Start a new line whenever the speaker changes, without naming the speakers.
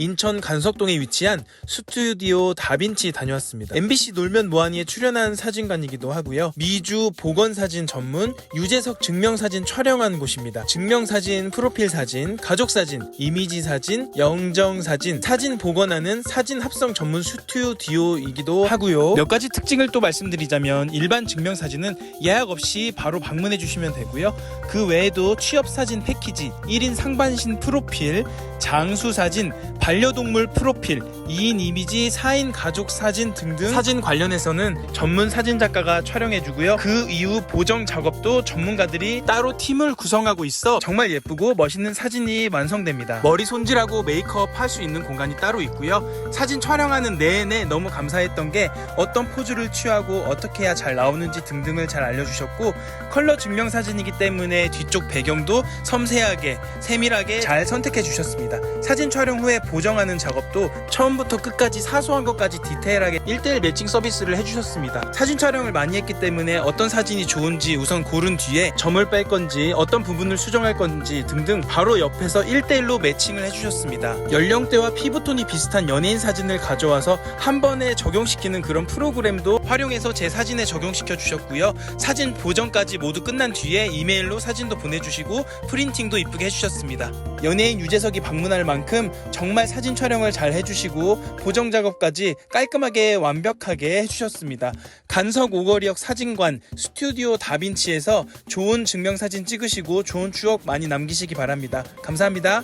인천 간석동에 위치한 스튜디오 다빈치 다녀왔습니다. MBC 놀면 뭐하니에 출연한 사진관이기도 하고요. 미주 보건사진 전문 유재석 증명사진 촬영한 곳입니다. 증명사진, 프로필 사진, 가족사진, 이미지 사진, 영정사진, 사진 복원하는 사진 합성 전문 스튜디오이기도 하고요. 몇 가지 특징을 또 말씀드리자면 일반 증명사진은 예약 없이 바로 방문해 주시면 되고요. 그 외에도 취업사진 패키지, 1인 상반신 프로필, 장수사진, 반려동물 프로필, 2인 이미지, 4인 가족 사진 등등 사진 관련해서는 전문 사진 작가가 촬영해 주고요. 그 이후 보정 작업도 전문가들이 따로 팀을 구성하고 있어 정말 예쁘고 멋있는 사진이 완성됩니다. 머리 손질하고 메이크업 할 수 있는 공간이 따로 있고요. 사진 촬영하는 내내 너무 감사했던 게 어떤 포즈를 취하고 어떻게 해야 잘 나오는지 등등을 잘 알려주셨고 컬러 증명 사진이기 때문에 뒤쪽 배경도 섬세하게 세밀하게 잘 선택해 주셨습니다. 사진 촬영 후에 보 정하는 작업도 처음부터 끝까지 사소한 것까지 디테일하게 1대1 매칭 서비스를 해주셨습니다. 사진 촬영을 많이 했기 때문에 어떤 사진이 좋은지 우선 고른 뒤에 점을 뺄 건지 어떤 부분을 수정할 건지 등등 바로 옆에서 1대1로 매칭을 해주셨습니다. 연령대와 피부톤이 비슷한 연예인 사진을 가져와서 한 번에 적용시키는 그런 프로그램도 활용해서 제 사진에 적용시켜 주셨고요. 사진 보정까지 모두 끝난 뒤에 이메일로 사진도 보내주시고 프린팅도 이쁘게 해주셨습니다. 연예인 유재석이 방문할 만큼 정말 사진 촬영을 잘 해주시고 보정 작업까지 깔끔하게 완벽하게 해주셨습니다. 간석 오거리역 사진관 스튜디오 다빈치에서 좋은 증명사진 찍으시고 좋은 추억 많이 남기시기 바랍니다. 감사합니다.